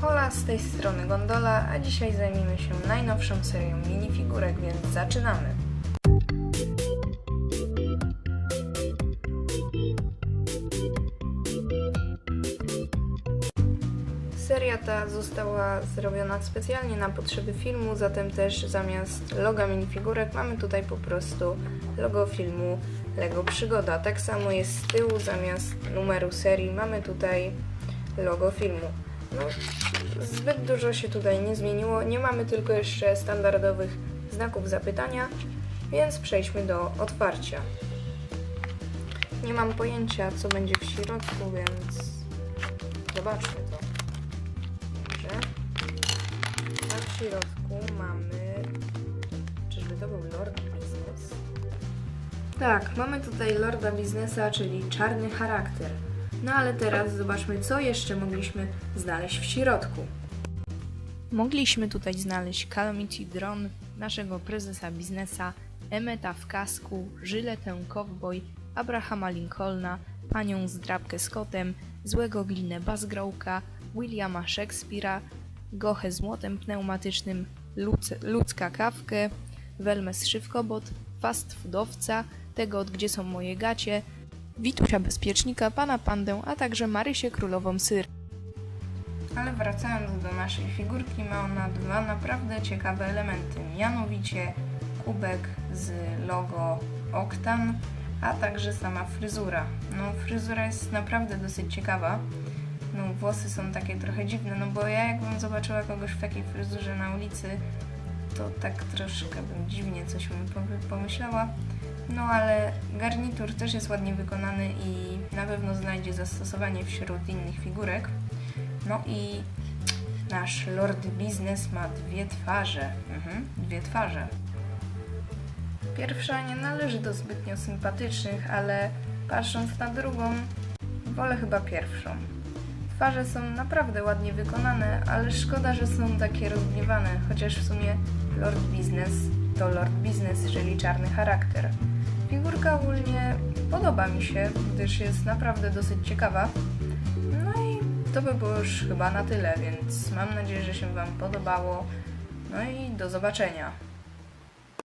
Hola, z tej strony Gondola, a dzisiaj zajmiemy się najnowszą serią minifigurek, więc zaczynamy. Seria ta została zrobiona specjalnie na potrzeby filmu, zatem też zamiast loga minifigurek mamy tutaj po prostu logo filmu Lego Przygoda. Tak samo jest z tyłu, zamiast numeru serii mamy tutaj logo filmu. Zbyt dużo się tutaj nie zmieniło, nie mamy tylko jeszcze standardowych znaków zapytania, więc przejdźmy do otwarcia. Nie mam pojęcia, co będzie w środku, więc zobaczmy to. Dobrze. A w środku mamy... Czyżby to był Lord Business? Tak, mamy tutaj Lorda Biznesa, czyli czarny charakter. No ale teraz zobaczmy, co jeszcze mogliśmy znaleźć w środku. Mogliśmy tutaj znaleźć Calamity Drone, naszego prezesa biznesa, Emeta w kasku, Żyletę Cowboy, Abrahama Lincolna, panią zdrabkę z kotem, złego glinę Bazgrołka, Williama Shakespeare'a, Gochę z pneumatycznym, Luc- Ludzka Kawkę, Welmę z Szywkobot, Fast Foodowca, tego od Gdzie są moje gacie, Witusia Bezpiecznika, Pana Pandę, a także Marysię Królową Syr. Ale wracając do naszej figurki, ma ona dwa naprawdę ciekawe elementy, mianowicie kubek z logo Oktan, a także sama fryzura. No fryzura jest naprawdę dosyć ciekawa. No włosy są takie trochę dziwne, no bo ja jakbym zobaczyła kogoś w takiej fryzurze na ulicy, to tak troszkę bym dziwnie coś pomyślała. No ale garnitur też jest ładnie wykonany i na pewno znajdzie zastosowanie wśród innych figurek. No i nasz Lord Biznes ma dwie twarze. Mhm, dwie twarze. Pierwsza nie należy do zbytnio sympatycznych, ale patrząc na drugą, wolę chyba pierwszą. Twarze są naprawdę ładnie wykonane, ale szkoda, że są takie rozgniewane, chociaż w sumie Lord Business to Lord Business, czyli czarny charakter. Figurka ogólnie podoba mi się, gdyż jest naprawdę dosyć ciekawa. No i to by było już chyba na tyle, więc mam nadzieję, że się Wam podobało. No i do zobaczenia.